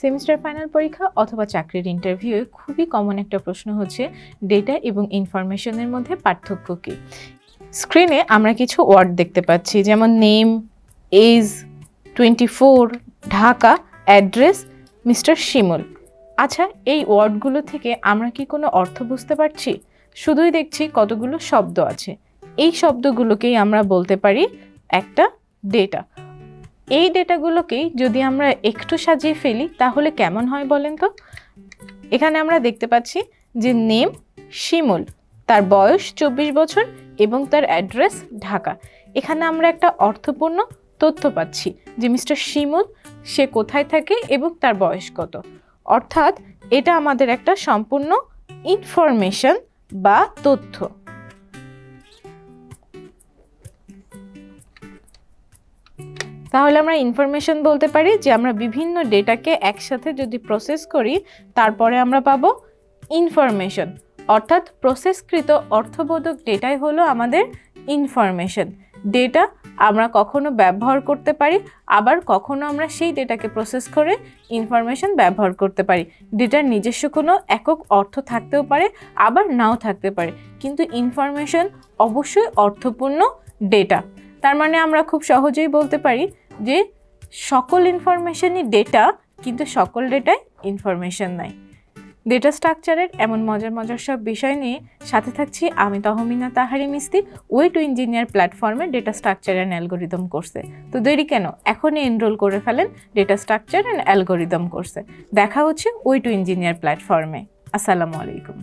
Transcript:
Semester final পরীক্ষা অথবা চাকরির ইন্টারভিউয়ে খুবই কমন একটা প্রশ্ন হচ্ছে ডেটা এবং ইনফরমেশনের মধ্যে পার্থক্য কী? স্ক্রিনে আমরা কিছু ওয়ার্ড দেখতে পাচ্ছি, যেমন name age twenty four Dhaka address mister Shimul. আচ্ছা এই ওয়ার্ডগুলো থেকে আমরা কি কোনো অর্থ বুঝতে পারছি? শুধুই দেখছি কতগুলো শব্দ আছে। এই শব্দগুলোকেই আমরা বলতে পারি একটা ডেটা এই ডেটাগুলোকেই যদি আমরা একটু সাজিয়ে ফেলি, তাহলে কেমন হয় বলেন তো? এখানে আমরা দেখতে পাচ্ছি যে নেম শিমুল, তার বয়স চব্বিশ বছর এবং তার অ্যাড্রেস ঢাকা। এখানে আমরা একটা অর্থপূর্ণ তথ্য পাচ্ছি যে মিস্টার শিমুল, সে কোথায় থাকে এবং তার বয়স কত। অর্থাৎ এটা আমাদের একটা সম্পূর্ণ ইনফরমেশন বা তথ্য। তাহলে আমরা ইনফরমেশন বলতে পারি যে আমরা বিভিন্ন ডেটাকে একসাথে যদি প্রসেস করি, তারপরে আমরা পাবো ইনফরমেশন অর্থাৎ প্রসেসকৃত অর্থবোধক ডেটাই হলো আমাদের ইনফরমেশন ডেটা আমরা কখনো ব্যবহার করতে পারি, আবার কখনো আমরা সেই ডেটাকে প্রসেস করে ইনফরমেশন ব্যবহার করতে পারি। ডেটার নিজস্ব কোনো একক অর্থ থাকতেও পারে, আবার নাও থাকতে পারে। কিন্তু ইনফরমেশন অবশ্যই অর্থপূর্ণ ডেটা। তার মানে আমরা খুব সহজেই বলতে পারি যে সকল ইনফরমেশনই ডেটা কিন্তু সকল ডেটাই ইনফরমেশন নাই। ডেটা স্ট্রাকচারের এমন মজার মজার সব বিষয় নিয়ে সাথে থাকছি আমি তহমিনা তাহারি মিস্তি ওয়ে টু ইঞ্জিনিয়ার প্ল্যাটফর্মে ডেটা স্ট্রাকচার অ্যান্ড অ্যালগোরিদম কোর্সে তো দেরি কেন? এখনই এনরোল করে ফেলেন ডেটা স্ট্রাকচার অ্যান্ড অ্যালগোরিদম কোর্সে দেখা হচ্ছে ওয়ে টু ইঞ্জিনিয়ার প্ল্যাটফর্মে আসসালামু আলাইকুম।